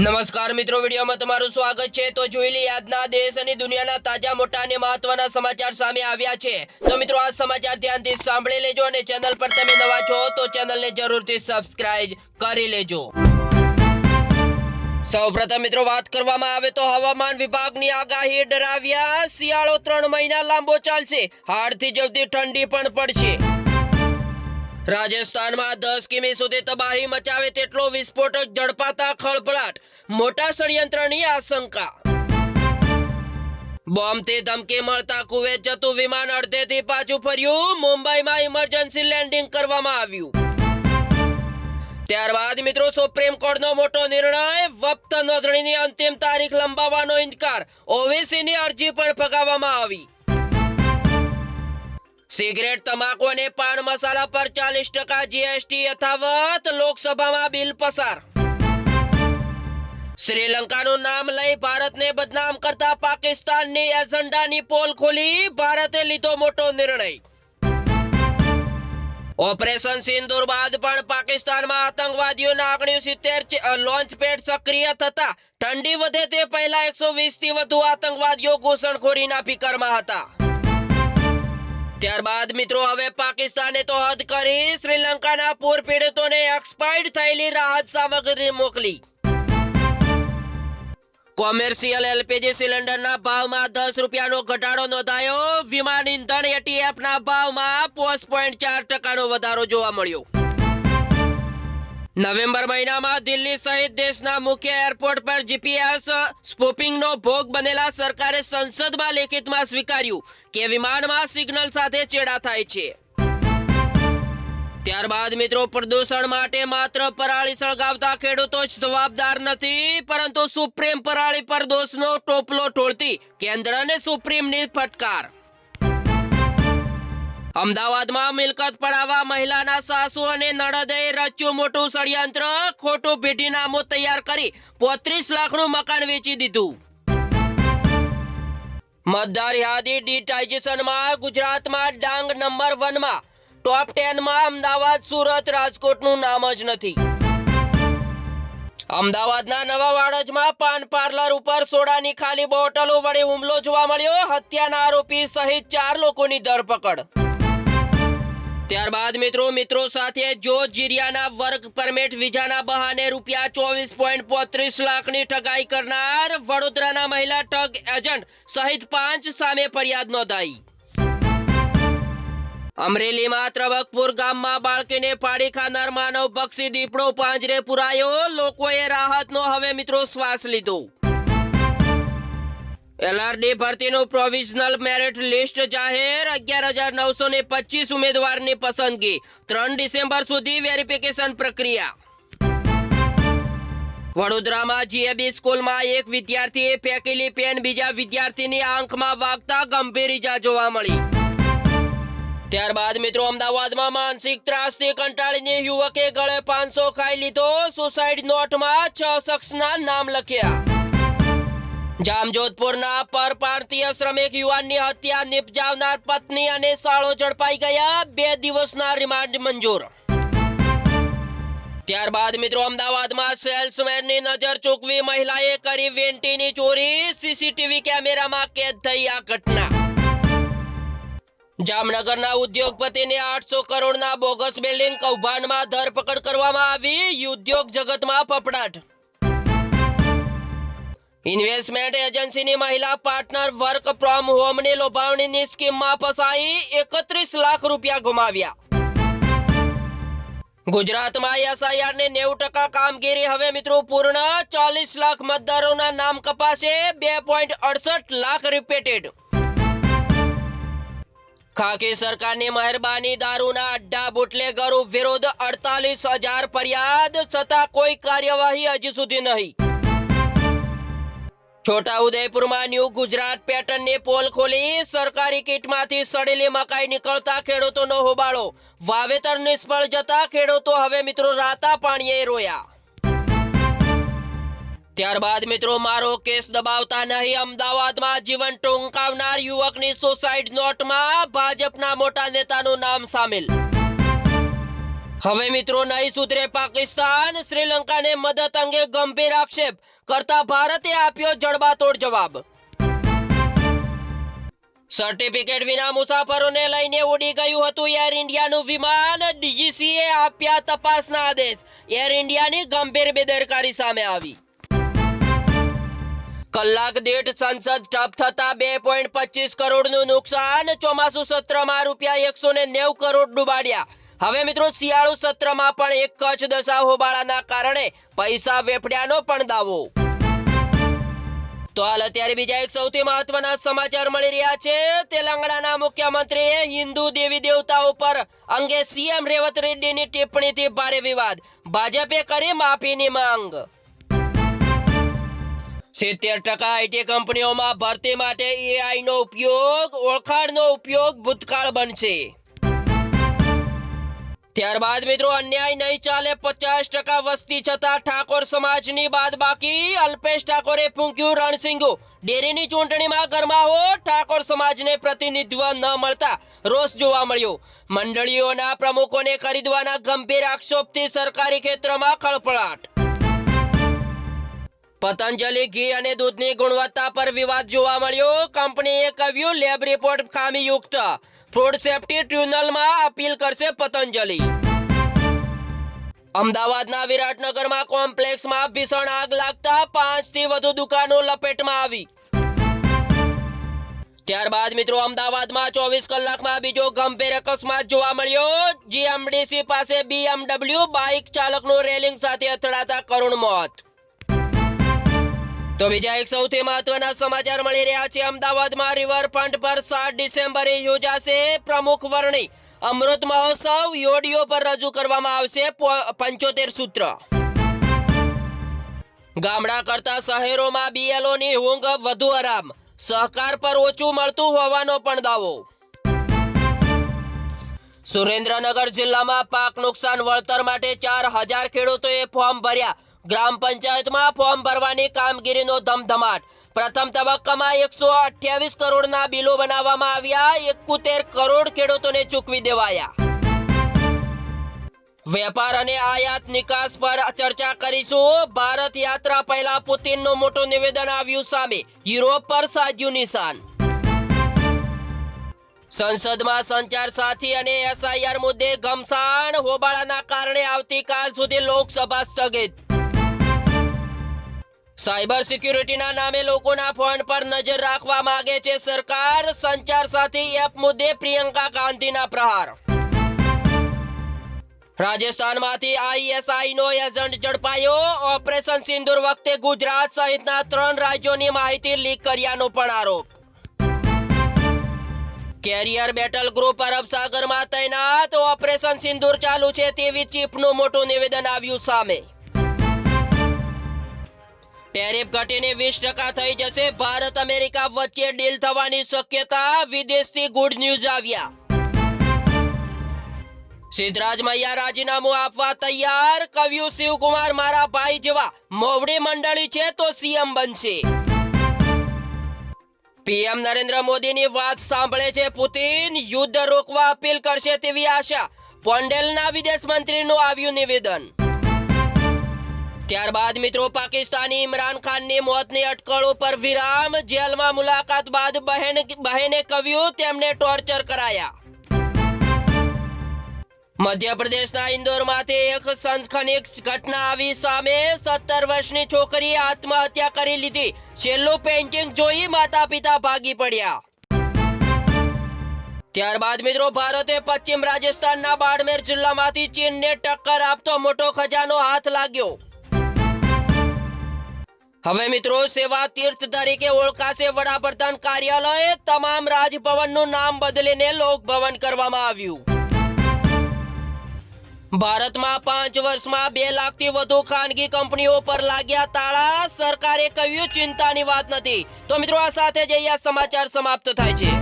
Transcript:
નમસ્કાર મિત્રો, વિડીયોમાં તમારું સ્વાગત છે. તો જોઈ લઈએ આજના દેશ અને દુનિયાના તાજા, મોટા અને મહત્વના સમાચાર સામે આવ્યા છે. તો મિત્રો, આ સમાચાર ધ્યાનથી સાંભળી લેજો અને ચેનલ પર તમે નવા છો તો ચેનલને જરૂરથી સબસ્ક્રાઇબ કરી લેજો. સૌપ્રથમ મિત્રો, વાત કરવામાં આવે તો હવામાન વિભાગની આગાહી ડરાવ્યા. શિયાળો ત્રણ મહિના લાંબો ચાલશે. હાડથી જવતી ઠંડી પણ પડશે. રાજસ્થાનમાં દસ કિમી સુધી તબાહી મચાવે તેટલો વિસ્ફોટક ઝડપાતા ખળભળાટ. મોટા ષડયંત્રની આશંકા. બોમ્બથી ધમકી મળતા કુવેત જતું વિમાન અડધેથી પાછું ફર્યું. મુંબઈમાં ઇમરજન્સી લેન્ડિંગ કરવામાં આવ્યું. ત્યારબાદ મિત્રો, સુપ્રીમ કોર્ટનો મોટો નિર્ણય. વપ્ત નોંધણીની અંતિમ તારીખ લંબાવવાનો ઇનકાર. ઓવેસીની અરજી પણ ફગાવવામાં આવી. સિગરેટ, તમાકુ અને પાન મસાલા પર ચાલીસ ટકા જીએસટી યથાવત લોકસભામાં બિલ પસાર. શ્રીલંકાનું નામ લઈ ભારતને બદનામ કરતા પાકિસ્તાનની એજન્ડાની પોલ ખોલી, ભારતે લીધો મોટો નિર્ણય. ઓપરેશન સિંદુર બાદ પણ પાકિસ્તાનમાં આતંકવાદીઓના આંકડ્યું સિત્તેર લોન્ચ પેડ સક્રિય થતા ઠંડી વધે તે પહેલા એકસો વીસથી વધુ આતંકવાદીઓ ઘૂસણખોરીના ફિકરમાં હતા. ત્યારબાદ મિત્રો, હવે પાકિસ્તાને તો હદ કરી શ્રીલંકાના પૂર પીડિતોને એક્સપાયર્ડ થયેલી રાહત સામગ્રી મોકલી. કોમર્શિયલ એલપીજી સિલિન્ડરના ભાવમાં દસ રૂપિયાનો ઘટાડો નોંધાયો. વિમાન ઇંધણ એટીએફના ભાવમાં પોસ્ટ પોઈન્ટ ચાર ટકાનો વધારો જોવા મળ્યો. નવેમ્બર મહિનામાં દિલ્હી સહિત દેશના મુખ્ય એરપોર્ટ પર જીપીએસ સ્પોપિંગનો ભોગ બનેલા સરકારે સંસદમાં લેખિતમાં સ્વીકાર્યું કે વિમાનમાં સિગ્નલ સાથે ચેડા થાય છે. ત્યારબાદ મિત્રો, પ્રદૂષણ માટે માત્ર પરાળી સળગાવતા ખેડૂતો જ જવાબદાર નથી, પરંતુ સુપ્રીમ પરાળી પર દોષનો ટોપલો ઠોળતી કેન્દ્ર અને સુપ્રીમની ફટકાર. અમદાવાદમાં મિલકત પડાવવા મહિલાના સાસુ અને નણદે રચ્યું મોટું ષડયંત્ર. ખોટું ભેટીનામું તૈયાર કરી પોત્રીસ લાખનું મકાન વેચી દીધું. મતદાર યાદી ડિટાઇઝેશનમાં ગુજરાતમાં ડાંગ નંબર વનમાં. ટોપ ટેનમાં અમદાવાદ, સુરત, રાજકોટનું નામ જ નથી. અમદાવાદના નવા વાડજમાં પાન પાર્લર ઉપર સોડાની ખાલી બોટલો વડે હુમલો જોવા મળ્યો. હત્યાના આરોપી સહિત ચાર લોકોની ધરપકડ. ત્યારબાદ મિત્રો મિત્રો સાથે જો જીરિયાના વર્ક પરમિટ વિઝાના બહાને રૂપિયા ચોવીસ પોઈન્ટ પોત્રીસ લાખની ઠગાઈ કરનાર વડોદરાના મહિલા ઠગ એજન્ટ સહિત પાંચ સામે ફરિયાદ નોંધાઈ. અમરેલીમાં ત્રબકપુર ગામમાં બાળકીને પાડી ખાનાર માનવ પક્ષી દીપડો પાંજરે પુરાયો. લોકોએ રાહતનો હવે મિત્રો શ્વાસ લીધો. એલઆરડી ભરતીનું પ્રોવિઝનલ મેરિટ લિસ્ટ જાહેર. અગિયાર હજાર નવસો ને પચીસ ઉમેદવારની પસંદગી. ત્રણ ડિસેમ્બર સુધી વેરિફિકેશન પ્રક્રિયા. વડોદરામાં જીએબી સ્કૂલમાં એક વિદ્યાર્થીએ ફેંકેલી પેન બીજા વિદ્યાર્થીની આંખમાં વાગતા ગંભીર ઈજા જોવા મળી. ત્યારબાદ મિત્રો અમદાવાદમાં માનસિક ત્રાસથી કંટાળીને યુવકે ગળે પાંચસો ખાઈ લીધો. સુસાઇડ નોટમાં છ શખ્સના નામ લખ્યા. જામજોધપુરના પરપ્રાંતીય શ્રમિક યુવાનની હત્યા નિપજાવનાર પત્ની અને સાળો ઝડપાઈ ગયા બે દિવસના રિમાન્ડ મંજૂર. ત્યારબાદ મિત્રો અમદાવાદમાં સેલ્સમેનની નજર ચૂકવી મહિલાએ કરી વેન્ટીની ચોરી, સીસીટીવી કેમેરામાં કેદ થઈ આ ઘટના. જામનગરના ઉદ્યોગપતિને આઠસો કરોડના બોગસ બિલ્ડિંગ કૌભાંડમાં ધરપકડ કરવામાં આવી, ઉદ્યોગ જગતમાં ફફડાટ. ઇન્વેસ્ટમેન્ટ એજન્સીની મહિલા પાર્ટનર વર્ક ફ્રોમ હોમની લોભાવણીની સ્કીમમાં ફસાઈ એકત્રીસ લાખ રૂપિયા ગુમાવ્યા. ગુજરાતમાં એસઆઈઆરની નેવું ટકા કામગીરી હવે મિત્રો પૂર્ણ. ચાલીસ લાખ મતદારોના નામ કપાશે. બે પોઈન્ટ અડસઠ લાખ રિપીટેડ ખાકી સરકારની મહેરબાની દારૂના અડ્ડા બુટલેગરો વિરુદ્ધ અડતાલીસ હજાર ફરિયાદ, છતાં કોઈ કાર્યવાહી હજી સુધી નહીં. છોટા ઉદયપુરમાં ન્યૂ ગુજરાત પેટર્નની પોલ ખોલી સરકારી કીટમાંથી સડેલી મકાઈ નીકળતા ખેડૂતોનો હોબાળો. વાવેતર નિષ્ફળ જતા ખેડૂતો હવે મિત્રો રાતા પાણીએ રોયા. ત્યારબાદ મિત્રો મારો કેસ દબાવતા નહીં, અમદાવાદમાં જીવન ટૂંકાવનાર યુવકની સુસાઇડ નોટમાં ભાજપના મોટા નેતાનું નામ સામેલ. હવે મિત્રો નહીં સુધરે પાકિસ્તાન, શ્રીલંકાને મદદ અંગે ગંભીર આક્ષેપ. કરતા ભારતે આપ્યો જડબાતોડ જવાબ. સર્ટિફિકેટ વિના મુસાફરોને લઈને ઉડી ગયું હતું એર ઇન્ડિયાનું વિમાન. ડીજીસીએ આપ્યા તપાસના આદેશ. એર ઇન્ડિયાની ગંભીર બેદરકારી સામે આવી. કલાક દીઠ સંસદ ઠપ થતા બે પોઈન્ટ પચીસ કરોડનું નુકસાન. ચોમાસુ સત્રમાં રૂપિયા એકસો ને નેવ કરોડ ડૂબાડ્યા. હવે મિત્રો, શિયાળુ સત્રમાં પણ એક કચ્છ દશા હોબાળાના કારણે પૈસા વેફડ્યાનો પણ દાવો. તો હાલ અત્યારે બીજા એક સૌથી મહત્વના સમાચાર મળી રહ્યા છે. તેલંગાણાના મુખ્યમંત્રીએ હિન્દુ દેવી દેવતાઓ પર અંગે સીએમ રેવત રેડ્ડીની ટિપ્પણીથી ભારે વિવાદ. ભાજપે કરી માફીની માંગ. સિત્તેર ટકા આઈટી કંપનીઓમાં ભરતી માટે એઆઈ નો ઉપયોગ, ઓળખાણનો ઉપયોગ ભૂતકાળ બનશે. ત્યારબાદ મિત્રો અન્યાય નહીં ચાલે, પચાસ ટકા વસ્તી છતાં ઠાકોર સમાજની બાદ બાકી. અલ્પેશ ઠાકોરે ફૂંક્યું રણસિંગુ. ડેરીની ચૂંટણીમાં ગરમાવો ઠાકોર સમાજને પ્રતિનિધિત્વ ન મળતા રોષ જોવા મળ્યો. મંડળીઓના પ્રમુખોને ખરીદવાના ગંભીર આક્ષેપથી સરકારી ક્ષેત્રમાં ખળભળાટ. પતંજલિ ઘી અને દૂધની ગુણવત્તા પર વિવાદ જોવા મળ્યો. કંપનીએ કહ્યું, લેબ રિપોર્ટ ખામીયુક્ત. ફૂડ સેફ્ટી ટ્રિબ્યુનલમાં અપીલ કરશે પતંજલિ. અમદાવાદના વિરાટનગરમાં કોમ્પ્લેક્સમાં ભીષણ આગ લાગતા પાંચથી વધુ દુકાનો લપેટમાં આવી. ત્યારબાદ મિત્રો અમદાવાદમાં ચોવીસ કલાકમાં બીજો ગંભીર અકસ્માત જોવા મળ્યો. જીએમડીસી પાસે બીએમડબલ્યુ બાઇક ચાલકનું રેલિંગ સાથે અથડાતા કરુણ મોત. તો બીજા એક સૌથી મહત્વના સમાચાર મળી રહ્યા છે. અમદાવાદમાં રિવરફ્રન્ટ પર સાત ડિસેમ્બરે યોજાશે પ્રમુખ વર્ણી. અમૃત મહોત્સવ યોડીઓ પર રજૂ કરવામાં આવશે પંચોતેર સૂત્ર. ગામડા કરતા શહેરોમાં બીએલઓની ઊંઘ વધુ આરામ. સહકાર પર ઓછું મળતું હોવાનો પણ દાવો. સુરેન્દ્રનગર જિલ્લામાં પાક નુકસાન વળતર માટે ચાર હજાર ખેડૂતોએ ફોર્મ ભર્યા. ગ્રામ પંચાયતમાં ફોર્મ ભરવાની કામગીરીનો ધમધમાટ. પ્રથમ તબક્કામાં એકસો અઠ્યાવીસ કરોડના બિલો બનાવવામાં આવ્યા. એકોતેર કરોડ ખેડૂતોને ચૂકવી દેવાયા. વેપાર અને આયાત નિકાસ પર ચર્ચા કરીશું. ભારત યાત્રા પહેલા પુતિનનું મોટું નિવેદન આવ્યું સામે. યુરોપ પર સાધ્યું નિશાન. સંસદમાં સંચાર સાથી અને એસઆઈઆર મુદ્દે ઘમસાણ. હોબાળાના કારણે આવતીકાલ સુધી લોકસભા સ્થગિત. સાયબર સિક્યુરિટીના નામે લોકોના ફોન પર નજર રાખવા માંગે છે સરકાર. સંચાર સાથી એપ મુદ્દે પ્રિયંકા ગાંધીના પ્રહાર. રાજસ્થાનમાંથી આઈએસઆઈ નો એજન્ટ ઝડપાયો. ઓપરેશન સિંદૂર વખતે ગુજરાત સહિતના ત્રણ રાજ્યોની માહિતી લીક કર્યાનો પણ આરોપ. કેરિયર બેટલ ગ્રુપ અરબ સાગરમાં તૈનાત. ઓપરેશન સિંદૂર ચાલુ છે તેવી ચીફનું મોટું નિવેદન આવ્યું સામે. ટેરિફ ઘટીને વીસ ટકા થઈ જશે. ભારત, અમેરિકા વચ્ચે ડીલ થવાની શક્યતા. વિદેશથી ગુડ ન્યૂઝ આવ્યા. સિદ્ધરાજ મૈયા રાજીનામું આપવા તૈયાર. કવિ શિવકુમાર મારા ભાઈ જેવા મોવડી મંડળી છે તો સીએમ બનશે. પીએમ નરેન્દ્ર મોદીની વાત સાંભળે છે પુતિન. યુદ્ધ રોકવા અપીલ કરશે તેવી આશા. પોન્ડેલના વિદેશ મંત્રીનું આવ્યું નિવેદન. ત્યારબાદ મિત્રો પાકિસ્તાની ઇમરાન ખાનની મોતની અટકળો પર વિરામ. જેલમાં મુલાકાત બાદ બહેન બહેને કહ્યું, તેમને ટોર્ચર કરાયા. મધ્યપ્રદેશના ઇન્દોરમાંથી એક સંસ્ખનિક ઘટના આવી સામે સત્તર વર્ષની છોકરીએ આત્મહત્યા કરી લીધી. છેલ્લું પેઇન્ટિંગ જોઈ માતા પિતા ભાગી પડ્યા. ત્યારબાદ મિત્રો ભારતે પશ્ચિમ રાજસ્થાનના બાડમેર જિલ્લામાંથી ચીનને ટક્કર આપતો મોટો ખજાનો હાથ લાગ્યો. હવે મિત્રો, સેવા તીર્થ તરીકે ઓળખાશે વડાપ્રધાન કાર્યાલય તમામ રાજભવનનું નામ બદલીને લોકભવન કરવામાં આવ્યું. ભારતમાં પાંચ વર્ષમાં બે લાખથી વધુ ખાનગી કંપનીઓ પર લાગ્યા તાળા. સરકારે કહ્યું, ચિંતાની વાત નથી. તો મિત્રો, આ સાથે જ અહીંયા સમાચાર સમાપ્ત થાય છે.